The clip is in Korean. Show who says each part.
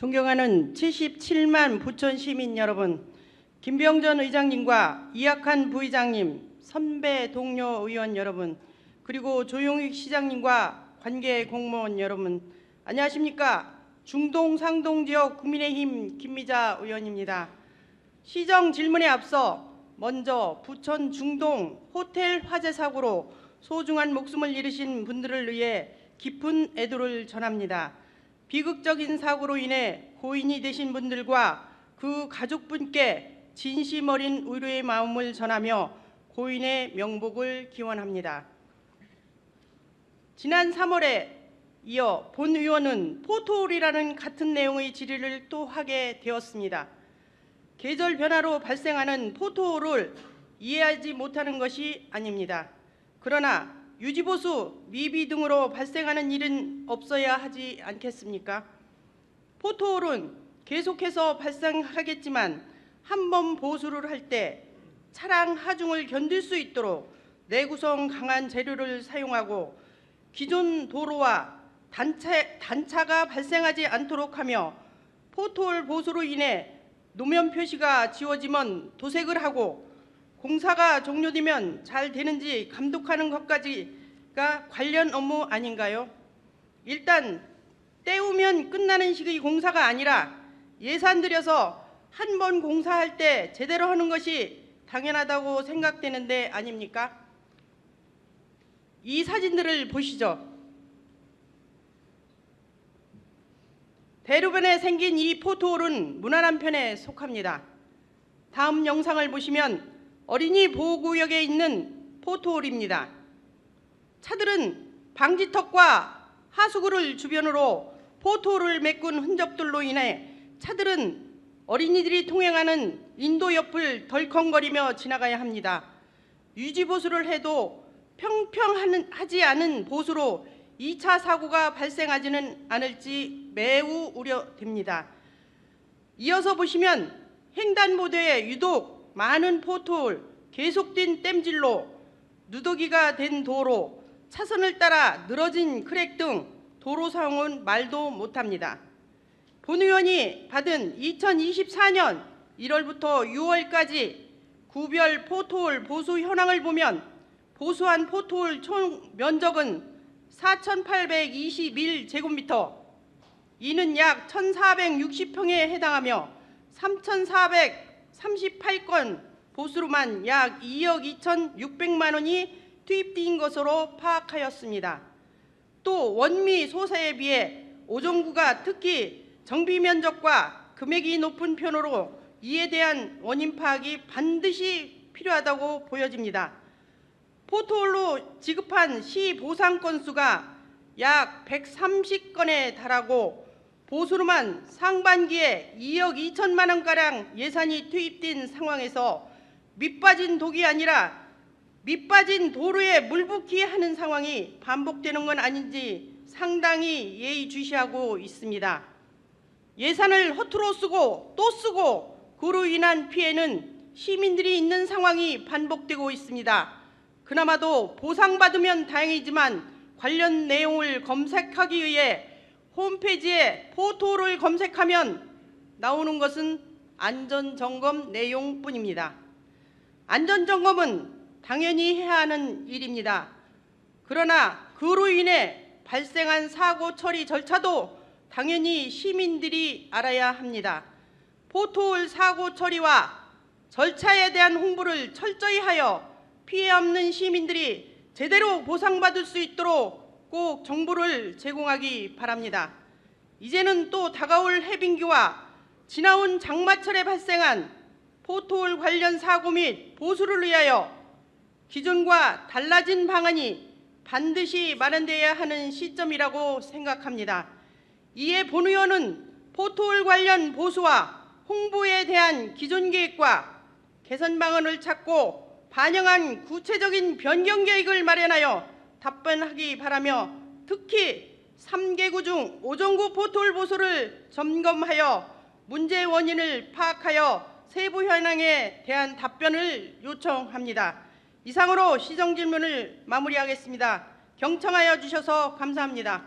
Speaker 1: 존경하는 77만 부천 시민 여러분, 김병전 의장님과 이학한 부의장님, 선배 동료 의원 여러분, 그리고 조용익 시장님과 관계 공무원 여러분, 안녕하십니까? 중동 상동 지역 국민의힘 김미자 의원입니다. 시정 질문에 앞서 먼저 부천 중동 호텔 화재 사고로 소중한 목숨을 잃으신 분들을 위해 깊은 애도를 전합니다. 비극적인 사고로 인해 고인이 되신 분들과 그 가족분께 진심 어린 위로의 마음을 전하며 고인의 명복을 기원합니다. 지난 3월에 이어 본 의원은 포토홀이라는 같은 내용의 질의를 또 하게 되었습니다. 계절 변화로 발생하는 포토홀을 이해하지 못하는 것이 아닙니다. 그러나 유지보수, 미비 등으로 발생하는 일은 없어야 하지 않겠습니까? 포토홀은 계속해서 발생하겠지만 한 번 보수를 할 때 차량 하중을 견딜 수 있도록 내구성 강한 재료를 사용하고 기존 도로와 단차, 단차가 발생하지 않도록 하며 포토홀 보수로 인해 노면 표시가 지워지면 도색을 하고 공사가 종료되면 잘 되는지 감독하는 것까지가 관련 업무 아닌가요? 일단 때우면 끝나는 식의 공사가 아니라 예산 들여서 한 번 공사할 때 제대로 하는 것이 당연하다고 생각되는데 아닙니까? 이 사진들을 보시죠. 대로변에 생긴 이 포토홀은 무난한 편에 속합니다. 다음 영상을 보시면 어린이 보호구역에 있는 포토홀입니다. 차들은 방지턱과 하수구를 주변으로 포토홀을 메꾼 흔적들로 인해 차들은 어린이들이 통행하는 인도 옆을 덜컹거리며 지나가야 합니다. 유지보수를 해도 평평하지 않은 보수로 2차 사고가 발생하지는 않을지 매우 우려됩니다. 이어서 보시면 횡단보도에 유독 많은 포토홀, 계속된 땜질로 누더기가 된 도로, 차선을 따라 늘어진 크랙 등 도로 상황은 말도 못합니다. 본 의원이 받은 2024년 1월부터 6월까지 구별 포토홀 보수 현황을 보면 보수한 포토홀 총 면적은 4,821제곱미터, 이는 약 1,460평에 해당하며 3,438건 보수로만 약 2억 2,600만 원이 투입된 것으로 파악하였습니다. 또 원미 소사에 비해 오종구가 특히 정비 면적과 금액이 높은 편으로 이에 대한 원인 파악이 반드시 필요하다고 보여집니다. 포토홀로 지급한 시 보상 건수가 약 130건에 달하고 보수로만 상반기에 2억 2천만 원가량 예산이 투입된 상황에서 밑빠진 독이 아니라 밑빠진 도로에 물붓기 하는 상황이 반복되는 건 아닌지 상당히 예의주시하고 있습니다. 예산을 허투루 쓰고 또 쓰고 그로 인한 피해는 시민들이 있는 상황이 반복되고 있습니다. 그나마도 보상받으면 다행이지만 관련 내용을 검색하기 위해 홈페이지에 포토를 검색하면 나오는 것은 안전점검 내용뿐입니다. 안전점검은 당연히 해야 하는 일입니다. 그러나 그로 인해 발생한 사고 처리 절차도 당연히 시민들이 알아야 합니다. 포토홀 사고 처리와 절차에 대한 홍보를 철저히 하여 피해 없는 시민들이 제대로 보상받을 수 있도록 꼭 정보를 제공하기 바랍니다. 이제는 또 다가올 해빙기와 지나온 장마철에 발생한 포토홀 관련 사고 및 보수를 위하여 기존과 달라진 방안이 반드시 마련되어야 하는 시점이라고 생각합니다. 이에 본 의원은 포토홀 관련 보수와 홍보에 대한 기존 계획과 개선 방안을 찾고 반영한 구체적인 변경 계획을 마련하여 답변하기 바라며 특히 3개구 중 오정구 포토홀 보수를 점검하여 문제 원인을 파악하여 세부 현황에 대한 답변을 요청합니다. 이상으로 시정 질문을 마무리하겠습니다. 경청하여 주셔서 감사합니다.